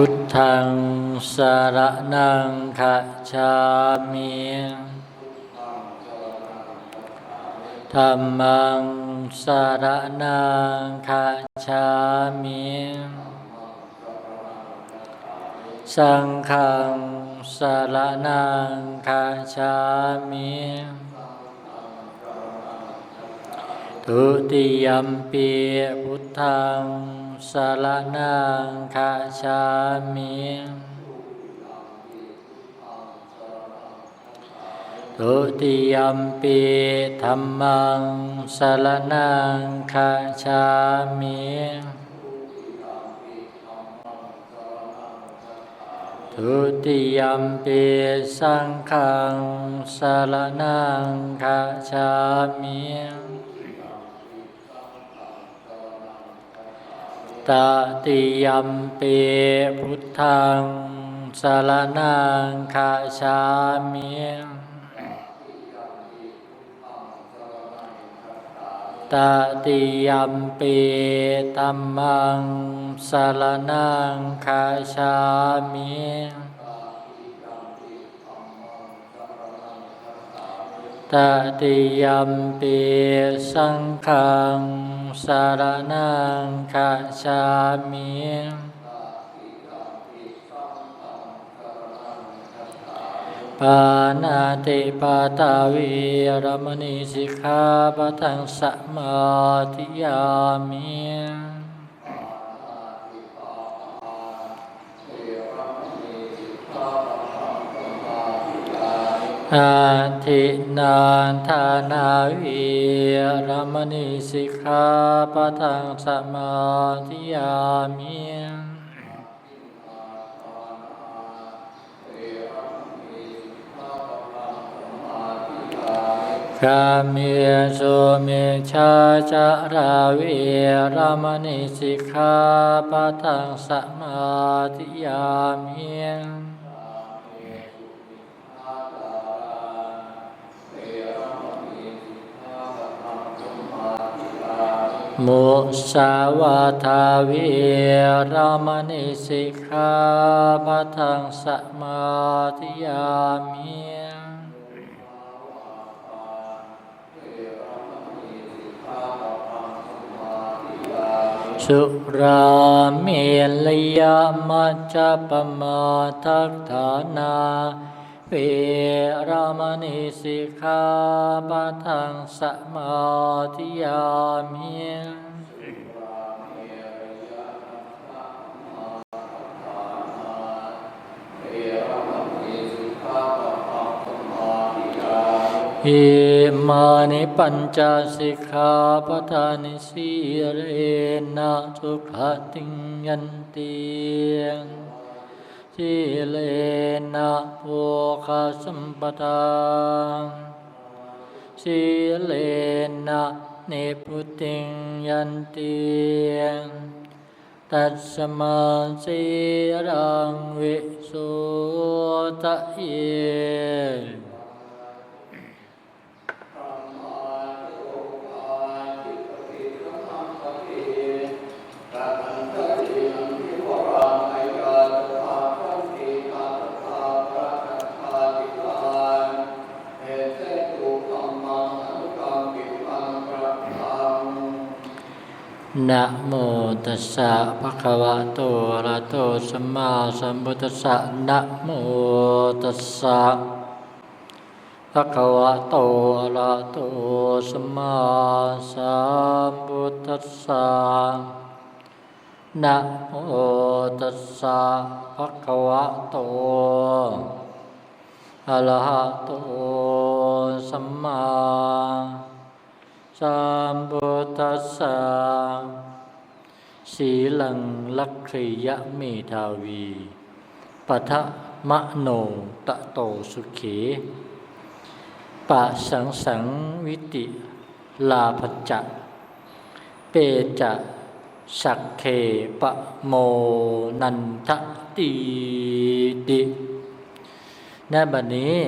พุทธังสารนังขะชามิธรรมังสารนังขะชามิสังฆังสารนังขะชามิทุติยมปีพุทธัง สารนังคาชามิทุติยมปีธรรมังสารนังคาชามิทุติยมปีสังฆังสารนังคาชามิ ตติยัมปีพุทธังสารนังคาชามิตติยัมปีตัมมังสารนังคาชามิตติยัมปีสังฆัง สารนังคาชามิปานาติปาตาวีรมณีสิกขาปะทังสมาธิยามิ อาทินาทานาวิรมณีสิกขาปะทังสมาธิยามิกามิสุมิชาจาราวิรมณีสิกขาปะทังสมาธิยามิ มุสาวาทาวิรามณิสิกขาปะทังสมาธิยามิสุราเมลยามัจจปมาทัฏฐานา เวรามณิสิกขาปะทังสมาธิยามิอิมานิปัญจสิกขาปทานิสีเรนะสุขติยันติ ทิเลนะโภคสัมปทาสิเลนะนิพุติงยันติตัสมาสีรังวิสุตะเย นะโมตัสสะภะคะวะโตอะระโตสัมมาสัมพุทธัสสะนะโมตัสสะภะคะวะโตอะระหะโตสัมมาสัมพุทธัสสะนะโมตัสสะภะคะวะโตอะระหะโตสัมมา สัมพุทธัสสะสีลังลักขริยะเมธาวีปัทะมะโนตะโตสุขีปะสังสังวิติลาภจะเปจะสักเคปะโมนันทตีติในบัดนี้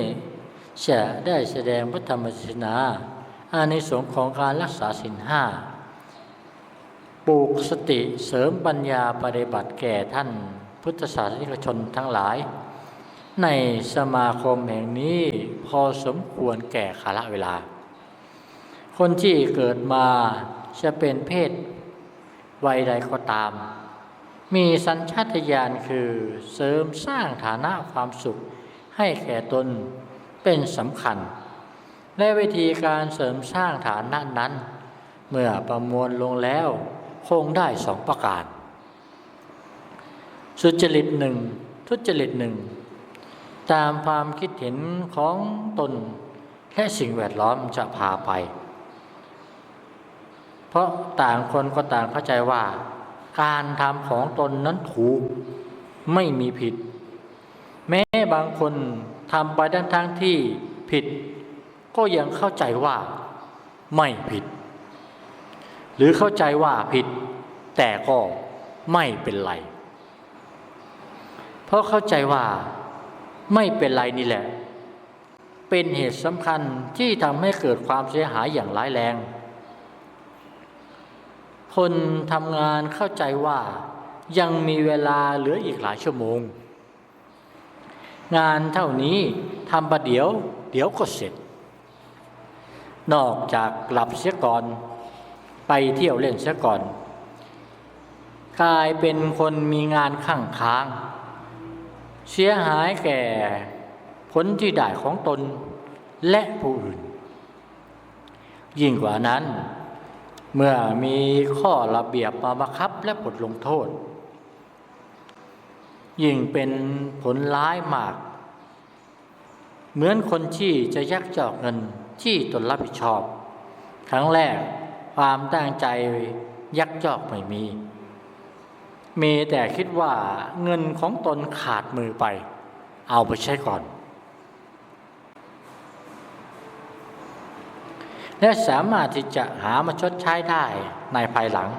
จะได้แสดงพระธรรมเทศนา อานิสงส์ของการรักษาศีลห้าปลูกสติเสริมปัญญาปฏิบัติแก่ท่านพุทธศาสนิกชนทั้งหลาย ในสมาคมแห่งนี้พอสมควรแก่กาลเวลา คนที่เกิดมาจะเป็นเพศวัยใดก็ตาม มีสัญชาตญาณคือเสริมสร้างฐานะความสุขให้แก่ตนเป็นสำคัญ และวิธีการเสริมสร้างฐานะนั้น เมื่อประมวลลงแล้วคงได้สองประการ สุจริตหนึ่งทุจริตหนึ่งตามความคิดเห็นของตนและสิ่งแวดล้อมจะพาไป เพราะต่างคนก็ต่างเข้าใจว่า การทำของตนนั้นถูกไม่มีผิด แม้บางคนทำไปด้านทางที่ผิด ก็ยังเข้าใจว่าไม่ผิด หรือเข้าใจว่าผิด แต่ก็ไม่เป็นไร เพราะเข้าใจว่าไม่เป็นไรนี่แหละ เป็นเหตุสำคัญที่ทำให้เกิดความเสียหายอย่างร้ายแรง คนทำงานเข้าใจว่ายังมีเวลาเหลืออีกหลายชั่วโมง งานเท่านี้ทำประเดี๋ยว เดี๋ยวก็เสร็จ นอกจากหลับเสียก่อน ไปเที่ยวเล่นเสียก่อน กลายเป็นคนมีงานข้างค้าง เสียหายแก่ผลที่ได้ของตนและผู้อื่น ยิ่งกว่านั้น เมื่อมีข้อระเบียบมาบังคับและบทลงโทษ ยิ่งเป็นผลร้ายมาก เหมือนคนที่จะยักจอกเงิน ที่ตนรับผิดชอบ ครั้งแรกความตั้งใจยักจอกไม่มี มีแต่คิดว่าเงินของตนขาดมือไป เอาไปใช้ก่อน และสามารถที่จะหามาชดใช้ได้ในภายหลัง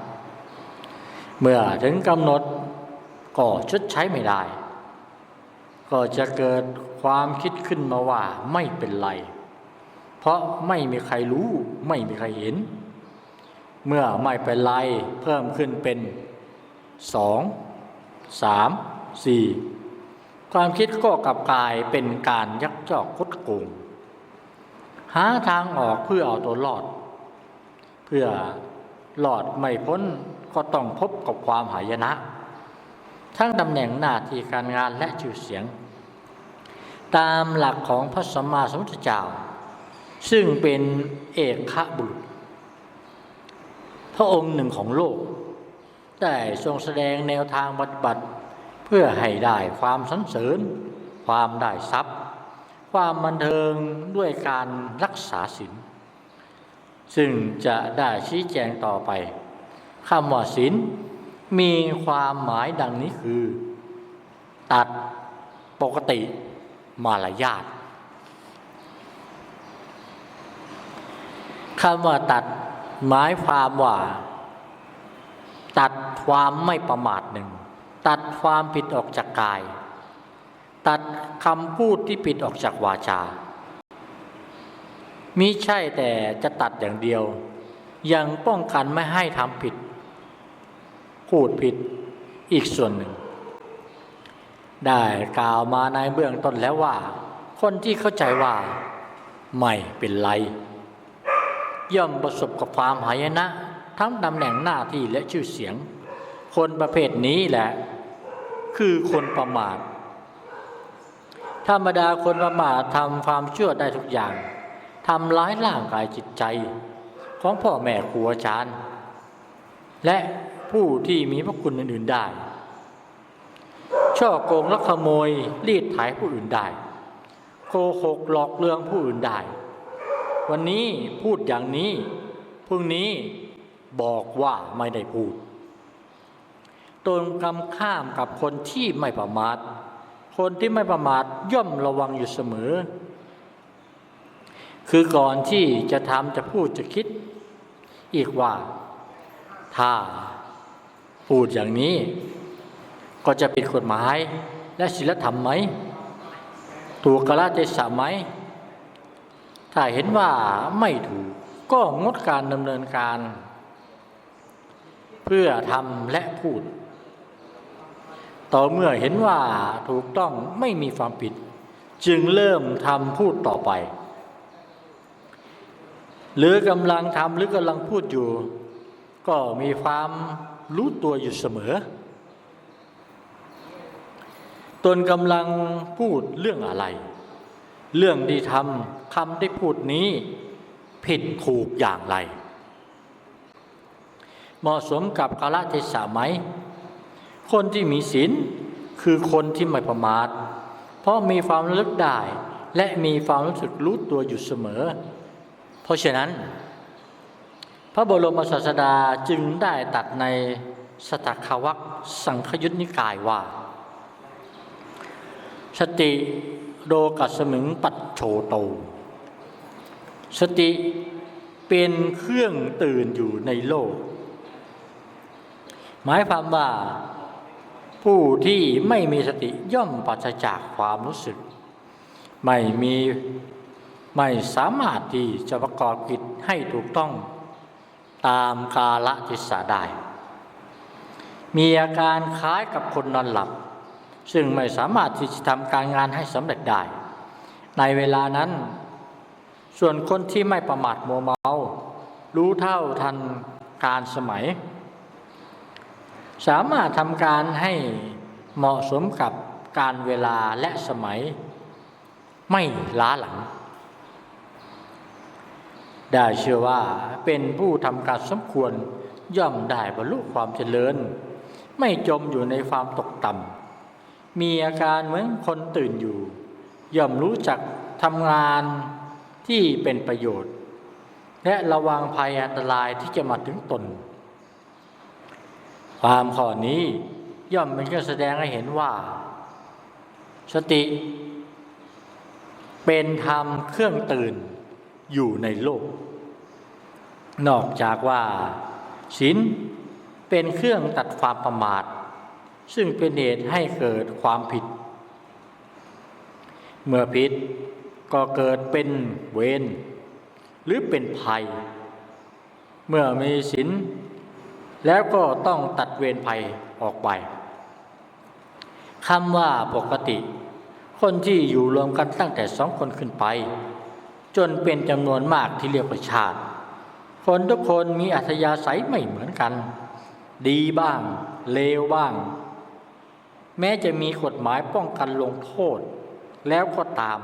เมื่อถึงกำหนดก็ชดใช้ไม่ได้ ก็จะเกิดความคิดขึ้นมาว่าไม่เป็นไร เพราะไม่มีใครรู้ไม่มีใครเห็น เมื่อไม่เป็นไรเพิ่มขึ้นเป็นสองสามสี่ความคิดก็กลับกลายเป็นการยักจอกคดโกงหาทางออกเพื่อเอาตัวรอด เพื่อหลอดไม่พ้นก็ต้องพบกับความหายนะ ทั้งตำแหน่งหน้าที่การงานและชื่อเสียง ตามหลักของพระสัมมาสัมพุทธเจ้า ซึ่งเป็นเอกขบุรุษ พระองค์หนึ่งของโลก ได้ทรงแสดงแนวทางปฏิบัติ เพื่อให้ได้ความสันเสริญ ความได้ทรัพย์ ความบันเทิงด้วยการรักษาศีลซึ่งจะได้ชี้แจงต่อไปคำว่าศีลมีความหมายดังนี้คือ ตัดปกติมารยาท คำว่าตัดหมายความว่า ตัดความไม่ประมาทหนึ่ง ตัดความผิดออกจากกาย ตัดคำพูดที่ผิดออกจากวาจามิใช่แต่จะตัดอย่างเดียว ยังป้องกันไม่ให้ทำผิด พูดผิดอีกส่วนหนึ่ง ได้กล่าวมาในเบื้องต้นแล้วว่า คนที่เข้าใจว่า ไม่เป็นไร ย่อมประสบกับความหายนะ ทั้งตำแหน่งหน้าที่และชื่อเสียง คนประเภทนี้แหละ คือคนประมาทธรรมดาคนประมาททำความชั่วได้ทุกอย่างทำร้ายร่างกายจิตใจ ของพ่อแม่ครูอาจารย์ และผู้ที่มีพระคุณอื่นๆได้ ช่อโกงลักขโมยรีดไถผู้อื่นได้ โกหกหลอกลวงผู้อื่นได้ วันนี้พูดอย่างนี้พรุ่งนี้บอกว่าไม่ได้พูด ตรงกำข้ามกับคนที่ไม่ประมาท คนที่ไม่ประมาทย่อมระวังอยู่เสมอ คือก่อนที่จะทำจะพูดจะคิด อีกว่าถ้าพูดอย่างนี้ ก็จะผิดกฎหมายและศีลธรรมไหมถูกกละเทศะไหม ถ้าเห็นว่าไม่ถูกก็งดการดำเนินการ เพื่อทำและพูด ต่อเมื่อเห็นว่าถูกต้องไม่มีความผิด จึงเริ่มทำพูดต่อไป หรือกำลังทำหรือกำลังพูดอยู่ ก็มีความรู้ตัวอยู่เสมอ ตนกำลังพูดเรื่องอะไร เรื่องที่ทำ คำที่พูดนี้ผิดถูกอย่างไร เหมาะสมกับกาลเทศะไหม คนที่มีศีลคือคนที่ไม่ประมาท เพราะมีความระลึกได้และมีความรู้สึกรู้ตัวอยู่เสมอ เพราะฉะนั้น พระบรมศาสดาจึงได้ตัดในสตัควักสังคยุตนิกายว่า สติโดกัสมิงปัจโชโต สติเป็นเครื่องตื่นอยู่ในโลก หมายความว่าผู้ที่ไม่มีสติย่อมปราศจากความรู้สึก ไม่มีไม่สามารถที่จะประกอบกิจให้ถูกต้องตามกาลเทศะได้ มีอาการคล้ายกับคนนอนหลับ ซึ่งไม่สามารถที่จะทำการงานให้สำเร็จได้ ในเวลานั้น ส่วนคนที่ไม่ประมาทมัวเมา รู้เท่าทันการสมัย สามารถทำการให้เหมาะสมกับการเวลาและสมัย ไม่ล้าหลัง ได้เชื่อว่าเป็นผู้ทำการสมควรย่อมได้บรรลุความเจริญ ไม่จมอยู่ในความตกต่ำมีอาการเหมือนคนตื่นอยู่ ย่อมรู้จักทำงาน ที่เป็นประโยชน์ และระวังภัยอันตรายที่จะมาถึงตน ความข้อนี้ย่อมเป็นการแสดงให้เห็นว่า สติ เป็นธรรมเครื่องตื่นอยู่ในโลก นอกจากว่าศีลเป็นเครื่องตัดความประมาท ซึ่งเป็นเหตุให้เกิดความผิด เมื่อผิด ก็เกิดเป็นเวรหรือเป็นภัย เมื่อมีศีลแล้วก็ต้องตัดเวรภัยออกไปคำว่าปกติ คนที่อยู่รวมกันตั้งแต่สองคนขึ้นไป จนเป็นจำนวนมากที่เรียกว่าชาติ คนทุกคนมีอัธยาศัยไม่เหมือนกัน ดีบ้าง เลวบ้าง แม้จะมีกฎหมายป้องกันลงโทษ แล้วก็ตาม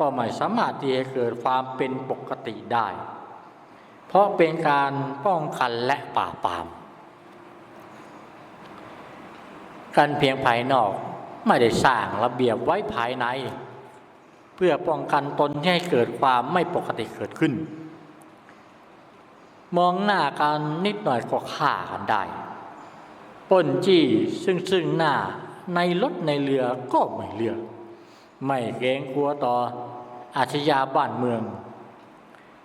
ก็ไม่สามารถที่จะเกิดความเป็นปกติได้ เพราะเป็นการป้องกันและปราปามการเพียงภายนอกไม่ได้สร้างระเบียบไว้ภายใน เพื่อป้องกันตนที่ให้เกิดความไม่ปกติเกิดขึ้น มองหน้ากันนิดหน่อยก็ฆ่ากันได้ป้นจี้ซึ่งซึ่งหน้าในรถในเรือก็ไม่เลือก ไม่เกรงกลัวต่อ อาชญาบ้านเมือง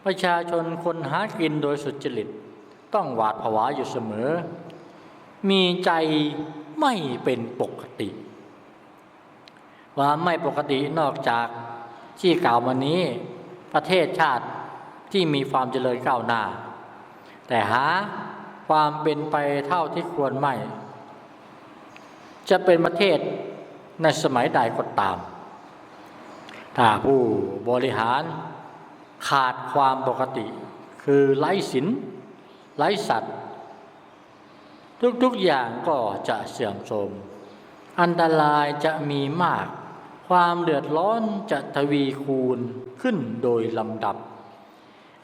ประชาชนคนหากินโดยสุจริตต้องหวาดผวาอยู่เสมอ มีใจไม่เป็นปกติความไม่ปกตินอกจากที่กล่าวมานี้ประเทศชาติที่มีความเจริญก้าวหน้า แต่หาความเป็นไปเท่าที่ควรไม่ จะเป็นประเทศในสมัยใดก็ตาม ถ้าผู้บริหารขาดความปกติ คือไร้ศีลไร้สัตว์ ทุกๆอย่างก็จะเสื่อมโทรมอันตรายจะมีมาก ความเดือดร้อนจะทวีคูณขึ้นโดยลำดับ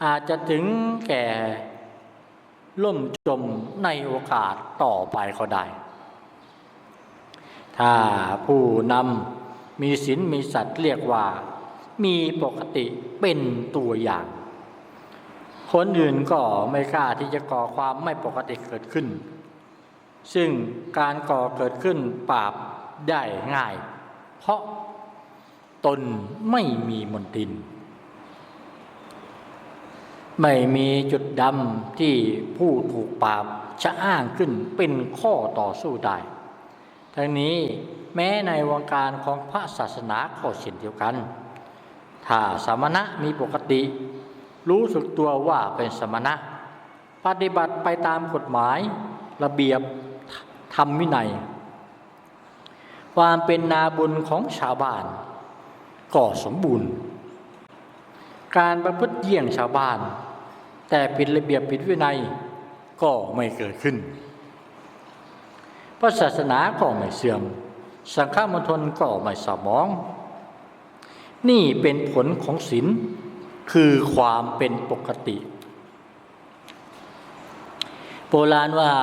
อาจจะถึงแก่ล่มจมในโอกาสต่อไปก็ได้ ถ้าผู้นำ มีศีลมีสัตว์เรียกว่า มีปกติเป็นตัวอย่าง คนอื่นก็ไม่กล้าที่จะก่อความไม่ปกติเกิดขึ้น ซึ่งการก่อเกิดขึ้นปราบได้ง่าย เพราะตนไม่มีมนติน ไม่มีจุดดำที่ผู้ถูกปราบจะอ้างขึ้นเป็นข้อต่อสู้ได้ ทั้งนี้ แม้ในวงการของพระศาสนาก็เช่นเดียวกัน ถ้าสมณะมีปกติ รู้สึกตัวว่าเป็นสมณะ ปฏิบัติไปตามกฎหมายระเบียบธรรมวินัย ความเป็นนาบุญของชาวบ้านก็สมบูรณ์ การประพฤติเยี่ยงชาวบ้าน แต่ผิดระเบียบผิดวินัยก็ไม่เกิดขึ้นพระศาสนาก็ไม่เสื่อม สังฆมณฑลก็ไม่สมอง นี่เป็นผลของศีลคือความเป็นปกติ โบราณว่า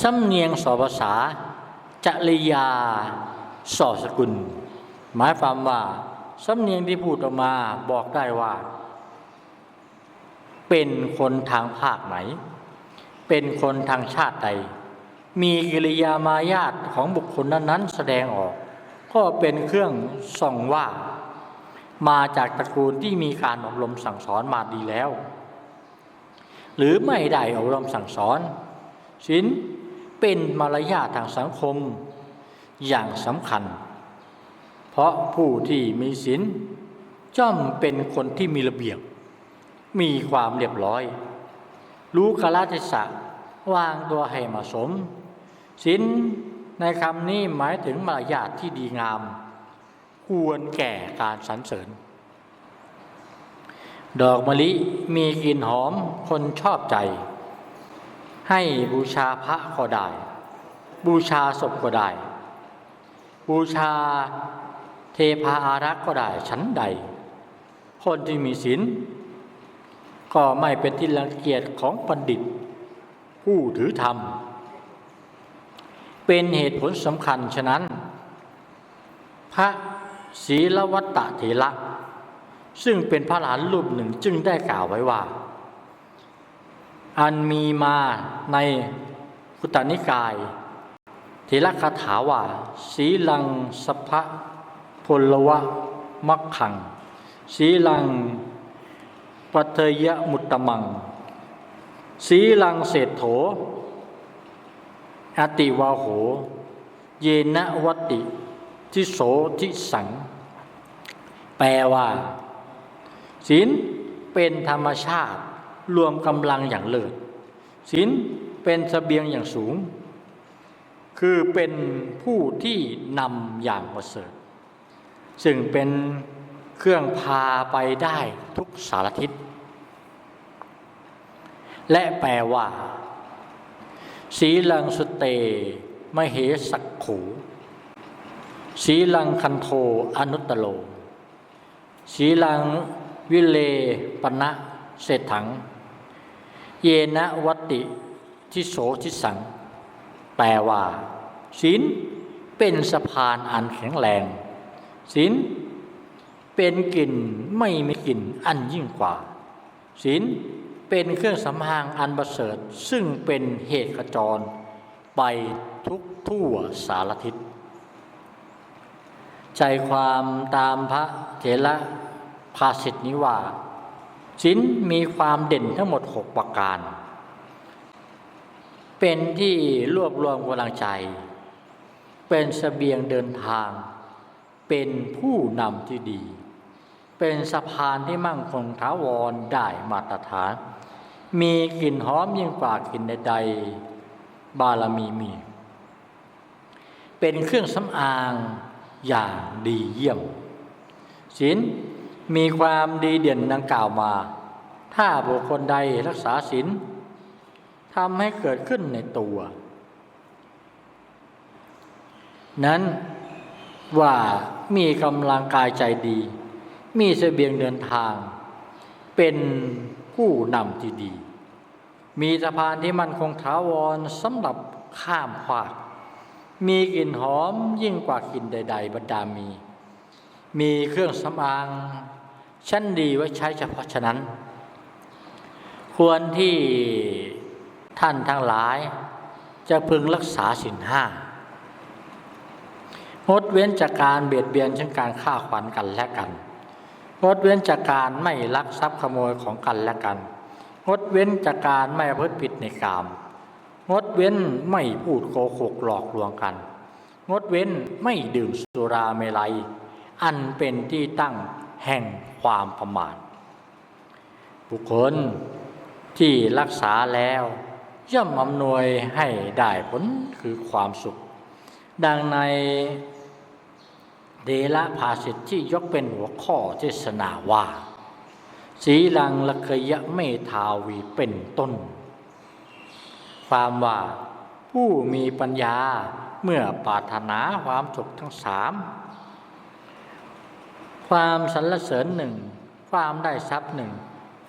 สำเนียงสอภาษา จริยาสอสกุล หมายความว่าสำเนียงที่พูดออกมาบอกได้ว่า เป็นคนทางภาคไหน เป็นคนทางชาติใด มีกิริยามายาทของบุคคลนั้นๆ แสดงออก ก็เป็นเครื่องส่องว่า มาจากตระกูลที่มีการอบรมสั่งสอนมาดีแล้ว หรือไม่ได้อบรมสั่งสอนศีลเป็นมารยาททางสังคมอย่างสำคัญ เพราะผู้ที่มีศีลจ้อมเป็นคนที่มีระเบียบ มีความเรียบร้อย รู้กาลเทศะวางตัวให้เหมาะสม ศีลในคำนี้หมายถึงมารยาทที่ดีงาม ควรแก่การสรรเสริญ ดอกมะลิมีกลิ่นหอมคนชอบใจ ให้บูชาพระก็ได้ บูชาศพก็ได้ บูชาเทพาอารักษ์ก็ได้ชั้นใด คนที่มีศีลก็ไม่เป็นที่รังเกียจของบัณฑิต ผู้ถือธรรม เป็นเหตุผลสำคัญฉะนั้น พระศีลวัตตเถระซึ่งเป็นพระหลานรูปหนึ่งจึงได้กล่าวไว้ว่า อันมีมาในคุตตนิกาย เถระคาถาว่า สีลังสภะพลวะมักขัง สีลังปัทยมุตตมัง สีลังเศรษโถ อติวาโห เยนะวัติทิโสทิสัง แปลว่าศีลเป็นธรรมชาติรวมกำลังอย่างเลิศศีลเป็นสเสบียงอย่างสูง คือเป็นผู้ที่นำอย่างประเสริฐซึ่งเป็นเครื่องพาไปได้ทุกสารทิศ และแปลว่า สีลังสุเตมเหสักขูสีลังคันโทอนุตโล สีลังวิเลปณะเศรษถัง เยนะวตติทิโสทิสัง แปลว่าศีลเป็นสะพานอันแข็งแรงศีลเป็นกลิ่นไม่มีกลิ่นอันยิ่งกว่าศีล เป็นเครื่องสำหางอันประเสริฐซึ่งเป็นเหตุขจร ไปทุกทั่วสารทิศ ใจความตามพระเถระภาสิทธินี้ว่าศีลมีความเด่นทั้งหมดหกประการ เป็นที่รวบรวมกำลังใจ เป็นสเสบียงเดินทาง เป็นผู้นำที่ดี เป็นสะพานที่มั่งคงถาวรได้มาตรฐาน มีกลิ่นหอมยิ่งกว่ากลิ่นใดๆบารมีมี เป็นเครื่องสำอางอย่างดีเยี่ยมศีลมีความดีเด่นดังกล่าวมา ถ้าบุคคลใดรักษาศีลทำให้เกิดขึ้นในตัว นั้นว่ามีกำลังกายใจดี มีเสบียงเดินทาง เป็น ผู้นำที่ดี มีสะพานที่มันคงถาวรสำหรับข้ามขวาก มีกลิ่นหอมยิ่งกว่ากลิ่นใด ๆบรรดามี มีเครื่องสำอาง ชั้นดีไว้ใช้เฉพาะฉะนั้น ควรที่ท่านทั้งหลาย จะพึงรักษาสินห้างดเว้นจากการเบียดเบียนเช่นการฆ่าขวัญกันและกัน งดเว้นจากการไม่ลักทรัพย์ขโมยของกันและกัน งดเว้นจากการไม่ประพฤติผิดในกาม งดเว้นไม่พูดโกหกหลอกลวงกัน งดเว้นไม่ดื่มสุราเมลัย อันเป็นที่ตั้งแห่งความประมาท บุคคลที่รักษาแล้วย่อมอำนวยให้ได้ผลคือความสุข ดังใน เดละภาสิทธิที่ยกเป็นหัวข้อเทศนาว่า สีลังละเคยะเมทาวีเป็นต้น ความว่าผู้มีปัญญาเมื่อปรารถนาความสุขทั้งสามความสรรเสริญหนึ่ง ความได้ทรัพย์หนึ่ง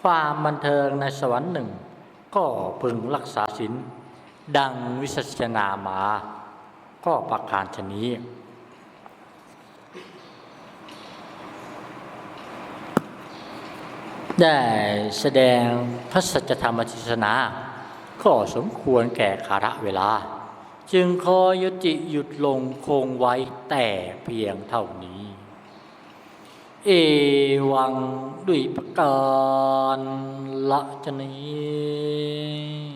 ความบันเทิงในสวรรค์หนึ่ง ก็พึงรักษาศีลดังวิสัชนามา ก็ประการชนี้ ได้แสดงพระสัจธรรมเทศนา ก็สมควรแก่คาระเวลา จึงขอยุติหยุดลงคงไว้แต่เพียงเท่านี้ เอวังด้วยประการละชนี้